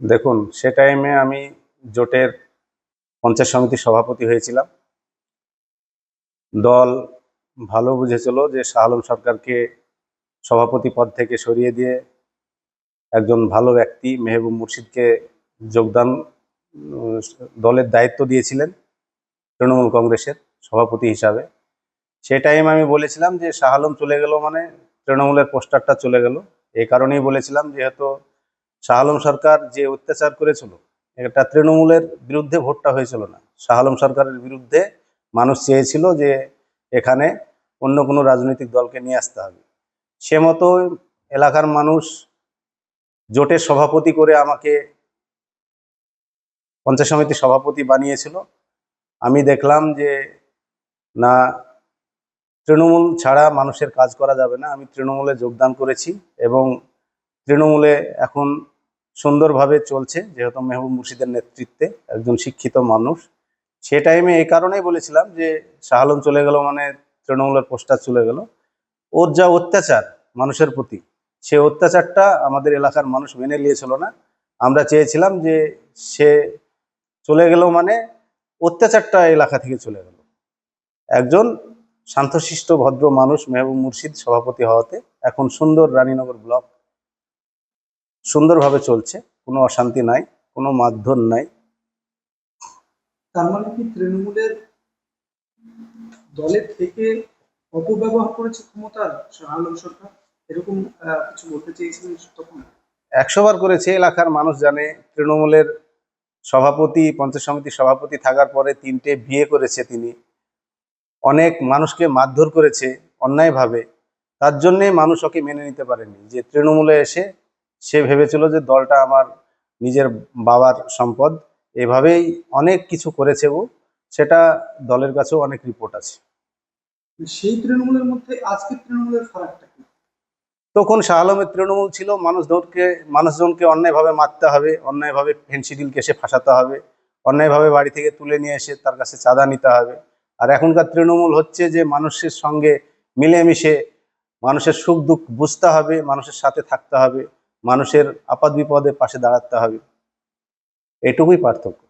দেখুন, সে টাইমে আমি জোটের পঞ্চায়েত সমিতির সভাপতি হয়েছিলাম। দল ভালো বুঝেছিল যে শাহ আলম সরকারকে সভাপতি পদ থেকে সরিয়ে দিয়ে একজন ভালো ব্যক্তি মেহবুব মুর্শিদকে যোগদান দলের দায়িত্ব দিয়েছিলেন তৃণমূল কংগ্রেসের সভাপতি হিসাবে। সে টাইম আমি বলেছিলাম যে শাহ আলম চলে গেল মানে তৃণমূলের পোস্টারটা চলে গেল। এই কারণেই বলেছিলাম যেহেতু শাহ আলম সরকার যে অত্যাচার করেছিল, এটা তৃণমূলের বিরুদ্ধে ভোটটা হয়েছিল না। শাহ আলম সরকারের বিরুদ্ধে মানুষ চেয়েছিল যে এখানে অন্য কোনো রাজনৈতিক দলকে নিয়ে আসতে হবে। সে মতো এলাকার মানুষ জোটের সভাপতি করে আমাকে পঞ্চায়েত সমিতির সভাপতি বানিয়েছিল। আমি দেখলাম যে, না, তৃণমূল ছাড়া মানুষের কাজ করা যাবে না। আমি তৃণমূলে যোগদান করেছি এবং তৃণমূলে এখন সুন্দরভাবে চলছে, যেহেতু মেহবুব মুর্শিদের নেতৃত্বে একজন শিক্ষিত মানুষ। সে টাইমে এই কারণেই বলেছিলাম যে শাহ আলম চলে গেল মানে তৃণমূলের পোস্টার চলে গেল। ওর যা অত্যাচার মানুষের প্রতি, সে অত্যাচারটা আমাদের এলাকার মানুষ মেনে নিয়েছিল না। আমরা চেয়েছিলাম যে সে চলে গেল মানে অত্যাচারটা এলাকা থেকে চলে গেল। একজন শান্তশিষ্ট, ভদ্র মানুষ মেহবুব মুর্শিদ সভাপতি হওয়াতে এখন সুন্দর রানীনগর ব্লক সুন্দরভাবে চলছে। কোনো অশান্তি নাই কোনো মারধর নাই। তার মানে কি তৃণমূলের দলের থেকে অপব্যবহার করেছে ক্ষমতার আলম সরকার? এরকম কিছু বলতে চেয়েছিলেন তখন? একশো বার করেছে এলাকার মানুষ জানে। তৃণমূলের সভাপতি পঞ্চায়েত সমিতির সভাপতি থাকার পরে তিনটে বিয়ে করেছে তিনি। অনেক মানুষকে মারধর করেছে অন্যায়ভাবে। তার জন্যে মানুষ ওকে মেনে নিতে পারেনি। যে তৃণমূলে এসে সে ভেবেছিল যে দলটা আমার নিজের বাবার সম্পদ। এভাবেই অনেক কিছু করেছে ও। সেটা দলের কাছেও অনেক রিপোর্ট আছে। সেই তৃণমূলের মধ্যে আজকের তৃণমূলের ফারাকটা কি? তখন শাহ আলমের তৃণমূল ছিল মানুষজনকে মানুষজনকে অন্যায়ভাবে মারতে হবে অন্যায়ভাবে ফেন্সিডিল কেসে ফাঁসাতে হবে অন্যায়ভাবে বাড়ি থেকে তুলে নিয়ে এসে তার কাছে চাঁদা নিতে হবে। আর এখনকার তৃণমূল হচ্ছে যে মানুষের সঙ্গে মিলেমিশে মানুষের সুখ দুঃখ বুঝতে হবে মানুষের সাথে থাকতে হবে। মানুষের আপাদ বিপদের পাশে দাঁড়াতে হবে। এটুকুই পার্থক্য।